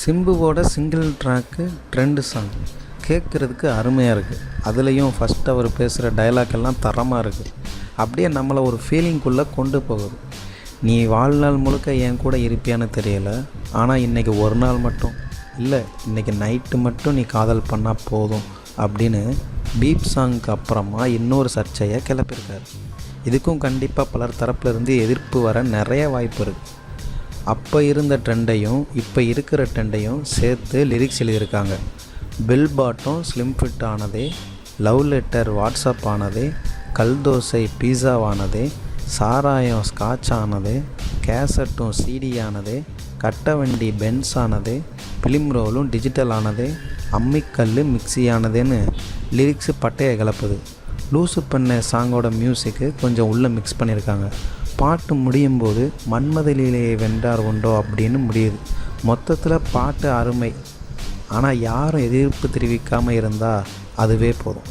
சிம்புவோட single track trend song கேட்குறதுக்கு அருமையாக இருக்குது அதுலேயும் ஃபஸ்ட் அவர் பேசுகிற டயலாக் எல்லாம் தரமாக இருக்குது அப்படியே நம்மளை ஒரு ஃபீலிங்குள்ளே கொண்டு போகுது. நீ வாழ்நாள் முழுக்க என் கூட இருப்பியான்னு தெரியலை. ஆனால் இன்றைக்கி ஒரு நாள் மட்டும். இல்லை இன்றைக்கி நைட்டு மட்டும் நீ காதல் பண்ணால் போதும் அப்படின்னு பீப் சாங்க்கு அப்புறமா இன்னொரு சர்ச்சையை கிளப்பியிருக்காரு. இதுக்கும் கண்டிப்பாக பலர் தரப்புலேருந்து எதிர்ப்பு வர நிறைய வாய்ப்பு இருக்குது அப்போ இருந்த ட்ரெண்டையும் இப்போ இருக்கிற ட்ரெண்டையும் சேர்த்து லிரிக்ஸ் எழுதியிருக்காங்க. பில் பாட்டும் ஸ்லிம் ஃபிட் ஆனதே லவ் லெட்டர் வாட்ஸ்அப் ஆனதே கல் தோசை பீஸாவானதே சாராயம் ஸ்காட்ச் ஆனதே கேசட்டும் சிடி ஆனதே கட்ட வண்டி பென்ஸ் ஆனதே ஃபிலிம் ரோலும் டிஜிட்டல் ஆனதே அம்மிக்கல் மிக்ஸி ஆனதுன்னு லிரிக்ஸு பட்டையை கலப்புது. லூசு பண்ண சாங்கோட மியூசிக்கு கொஞ்சம் உள்ளே மிக்ஸ் பண்ணியிருக்காங்க. பாட்டு முடியும் போது மன்மதலிலேயே வென்றார் உண்டோ அப்படின்னு முடியுது. மொத்தத்தில் பாட்டு அருமை. ஆனால் யாரும் எதிர்ப்பு தெரிவிக்காமல் இருந்தால் அதுவே போதும்.